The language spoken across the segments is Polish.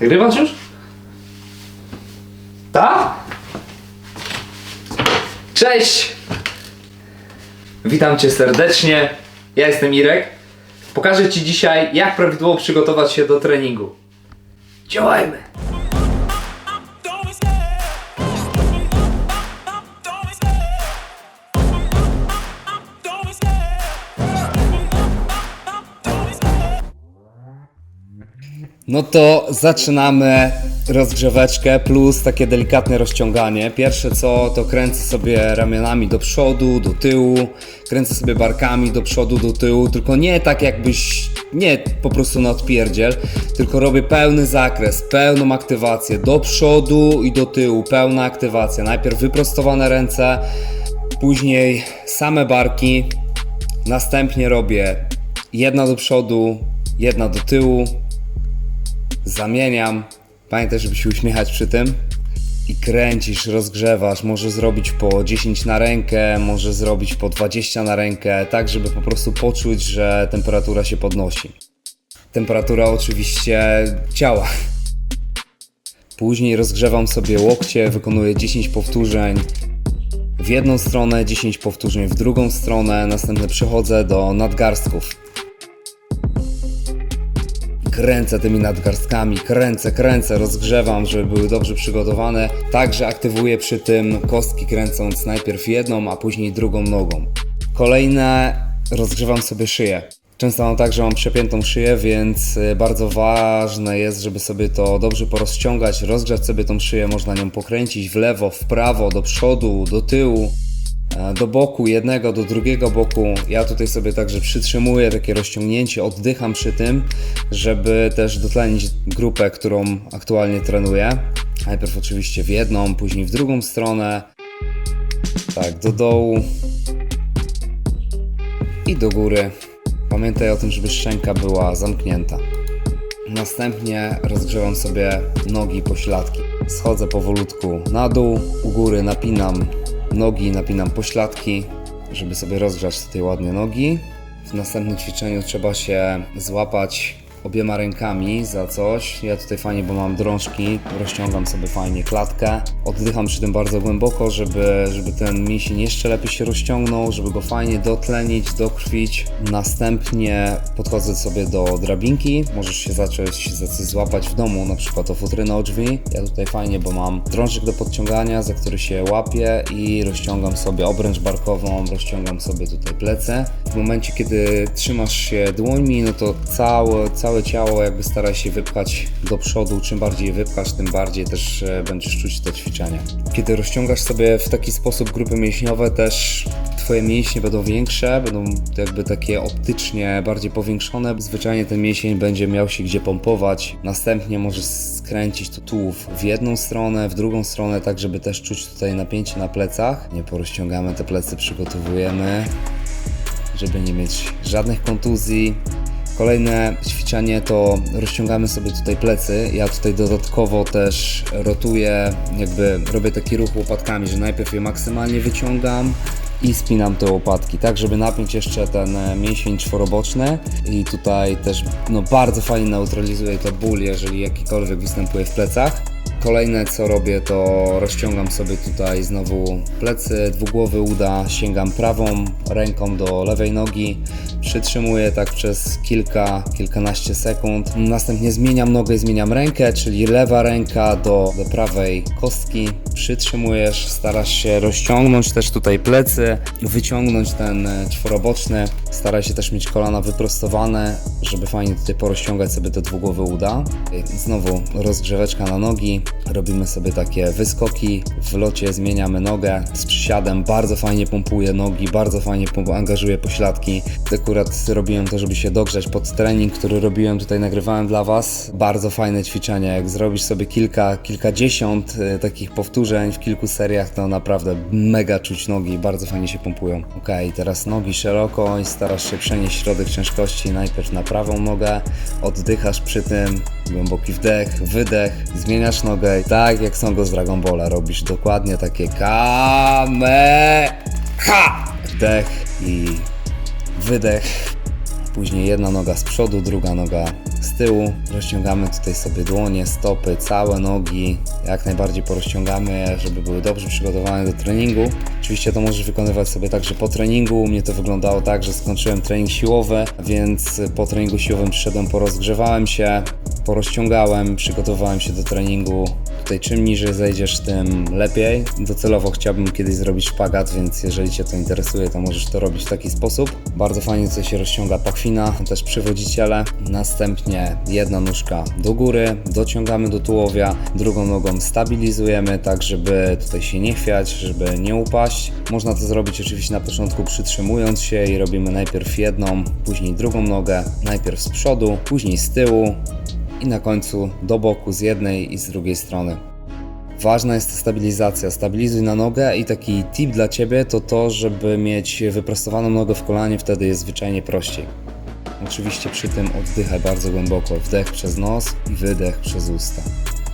Nagrywasz już? Tak? Cześć! Witam Cię serdecznie. Ja jestem Irek. Pokażę Ci dzisiaj, jak prawidłowo przygotować się do treningu. Działajmy! No to zaczynamy rozgrzeweczkę plus takie delikatne rozciąganie. Pierwsze co to kręcę sobie ramionami do przodu, do tyłu, kręcę sobie barkami do przodu, do tyłu, tylko nie tak jakbyś, nie po prostu na odpierdziel, tylko robię pełny zakres, pełną aktywację do przodu i do tyłu, pełna aktywacja. Najpierw wyprostowane ręce, później same barki, następnie robię jedna do przodu, jedna do tyłu, zamieniam. Pamiętaj, żeby się uśmiechać przy tym. I kręcisz, rozgrzewasz. Może zrobić po 10 na rękę, może zrobić po 20 na rękę, tak żeby po prostu poczuć, że temperatura się podnosi. Temperatura oczywiście ciała. Później rozgrzewam sobie łokcie, wykonuję 10 powtórzeń w jedną stronę, 10 powtórzeń w drugą stronę, następnie przechodzę do nadgarstków kręcę tymi nadgarstkami, kręcę, kręcę, rozgrzewam, żeby były dobrze przygotowane. Także aktywuję przy tym kostki kręcąc najpierw jedną, a później drugą nogą. Kolejne rozgrzewam sobie szyję. Często mam tak, że mam przepiętą szyję, więc y, bardzo ważne jest, żeby sobie to dobrze porozciągać, rozgrzać sobie tą szyję, można nią pokręcić w lewo, w prawo, do przodu, do tyłu do boku, jednego do drugiego boku. Ja tutaj sobie także przytrzymuję takie rozciągnięcie, oddycham przy tym, żeby też dotlenić grupę, którą aktualnie trenuję. Najpierw oczywiście w jedną, później w drugą stronę. Tak, do dołu i do góry. Pamiętaj o tym, żeby szczęka była zamknięta. Następnie rozgrzewam sobie nogi pośladki. Schodzę powolutku na dół, u góry napinam nogi, napinam pośladki, żeby sobie rozgrzać tutaj ładnie nogi. W następnym ćwiczeniu trzeba się złapać obiema rękami za coś. Ja tutaj fajnie, bo mam drążki, rozciągam sobie fajnie klatkę. Oddycham przy tym bardzo głęboko, żeby, żeby ten mięsień jeszcze lepiej się rozciągnął, żeby go fajnie dotlenić, dokrwić. Następnie podchodzę sobie do drabinki. Możesz się zacząć złapać w domu, na przykład o futrynę o drzwi. Ja tutaj fajnie, bo mam drążek do podciągania, za który się łapię i rozciągam sobie obręcz barkową, rozciągam sobie tutaj plecy. W momencie, kiedy trzymasz się dłońmi, no to całe, całe ciało jakby staraj się wypchać do przodu. Czym bardziej wypchasz, tym bardziej też e, będziesz czuć to ćwiczenie. Kiedy rozciągasz sobie w taki sposób grupy mięśniowe, też Twoje mięśnie będą większe, będą jakby takie optycznie bardziej powiększone. Zwyczajnie ten mięsień będzie miał się gdzie pompować. Następnie możesz skręcić to tułów w jedną stronę, w drugą stronę, tak żeby też czuć tutaj napięcie na plecach. Nie porozciągamy te plecy, przygotowujemy żeby nie mieć żadnych kontuzji. Kolejne ćwiczenie to rozciągamy sobie tutaj plecy. Ja tutaj dodatkowo też rotuję, jakby robię taki ruch łopatkami, że najpierw je maksymalnie wyciągam i spinam te łopatki, tak żeby napiąć jeszcze ten e, mięsień czworoboczny i tutaj też no, bardzo fajnie neutralizuje to ból, jeżeli jakikolwiek występuje w plecach. Kolejne co robię to rozciągam sobie tutaj znowu plecy, dwugłowy uda, sięgam prawą ręką do lewej nogi, przytrzymuję tak przez kilka, kilkanaście sekund. Następnie zmieniam nogę i zmieniam rękę, czyli lewa ręka do, do prawej kostki. Przytrzymujesz, starasz się rozciągnąć też tutaj plecy, wyciągnąć ten e, czworoboczny. Staraj się też mieć kolana wyprostowane, żeby fajnie tutaj porozciągać sobie te dwugłowe uda. Znowu rozgrzeweczka na nogi. Robimy sobie takie wyskoki. W locie zmieniamy nogę z przysiadem. Bardzo fajnie pompuje nogi, bardzo fajnie angażuje pośladki. Akurat robiłem to, żeby się dogrzać pod trening, który robiłem tutaj, nagrywałem dla Was. Bardzo fajne ćwiczenie. Jak zrobisz sobie kilka, kilkadziesiąt e, takich powtórzeń w kilku seriach, to naprawdę mega czuć nogi, bardzo fajnie się pompują. Ok, teraz nogi szeroko i starasz się przenieść środek ciężkości najpierw na prawą nogę, oddychasz przy tym, głęboki wdech, wydech, zmieniasz nogę, tak jak są go z Dragon Balla, robisz dokładnie takie kame, ha! Wdech i wydech, Później jedna noga z przodu, druga noga z tyłu. Rozciągamy tutaj sobie dłonie, stopy, całe nogi. Jak najbardziej porozciągamy żeby były dobrze przygotowane do treningu. Oczywiście to możesz wykonywać sobie także po treningu. U mnie to wyglądało tak, że skończyłem trening siłowy, więc po treningu siłowym przyszedłem, porozgrzewałem się, porozciągałem, przygotowałem się do treningu. Tutaj czym niżej zejdziesz, tym lepiej. Docelowo chciałbym kiedyś zrobić szpagat, więc jeżeli Cię to interesuje, to możesz to robić w taki sposób. Bardzo fajnie tutaj się rozciąga pachwina, też przywodziciele. Następnie jedna nóżka do góry, dociągamy do tułowia, drugą nogą stabilizujemy, tak żeby tutaj się nie chwiać, żeby nie upaść. Można to zrobić oczywiście na początku przytrzymując się i robimy najpierw jedną, później drugą nogę, najpierw z przodu, później z tyłu, i na końcu do boku z jednej i z drugiej strony. Ważna jest stabilizacja. Stabilizuj na nogę i taki tip dla Ciebie to to, żeby mieć wyprostowaną nogę w kolanie, wtedy jest zwyczajnie prościej. Oczywiście przy tym oddychaj bardzo głęboko. Wdech przez nos i wydech przez usta.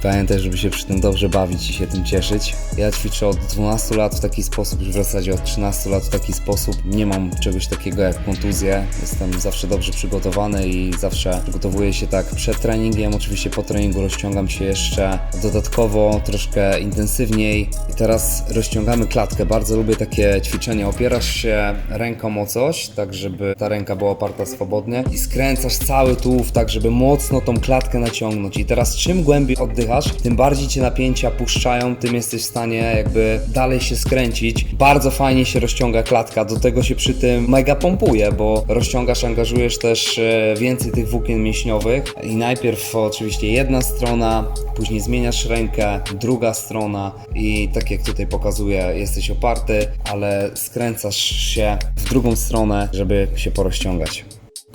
Pamiętaj, żeby się przy tym dobrze bawić i się tym cieszyć. Ja ćwiczę od 12 lat w taki sposób, już w zasadzie od 13 lat w taki sposób. Nie mam czegoś takiego jak kontuzje. Jestem zawsze dobrze przygotowany i zawsze przygotowuję się tak przed treningiem. Oczywiście po treningu rozciągam się jeszcze dodatkowo, troszkę intensywniej. I teraz rozciągamy klatkę. Bardzo lubię takie ćwiczenie. Opierasz się ręką o coś, tak żeby ta ręka była oparta swobodnie i skręcasz cały tułów tak, żeby mocno tą klatkę naciągnąć. I teraz czym głębiej oddychasz, tym bardziej cię napięcia puszczają, tym jesteś w stanie jakby dalej się skręcić. Bardzo fajnie się rozciąga klatka, do tego się przy tym mega pompuje, bo rozciągasz, angażujesz też e, więcej tych włókien mięśniowych i najpierw oczywiście jedna strona, później zmieniasz rękę, druga strona i tak jak tutaj pokazuję, jesteś oparty, ale skręcasz się w drugą stronę, żeby się porozciągać.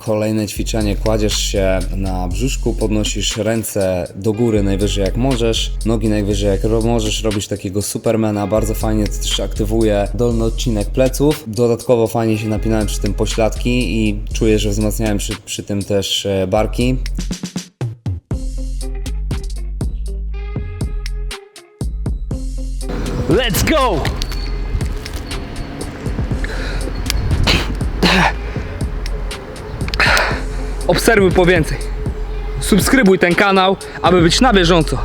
Kolejne ćwiczenie, kładziesz się na brzuszku, podnosisz ręce do góry najwyżej jak możesz, nogi najwyżej jak możesz, robisz takiego supermana, bardzo fajnie to też aktywuje dolny odcinek pleców. Dodatkowo fajnie się napinałem przy tym pośladki i czuję, że wzmacniałem przy, przy tym też e, barki. Let's go! Obserwuj po więcej. Subskrybuj ten kanał, aby być na bieżąco.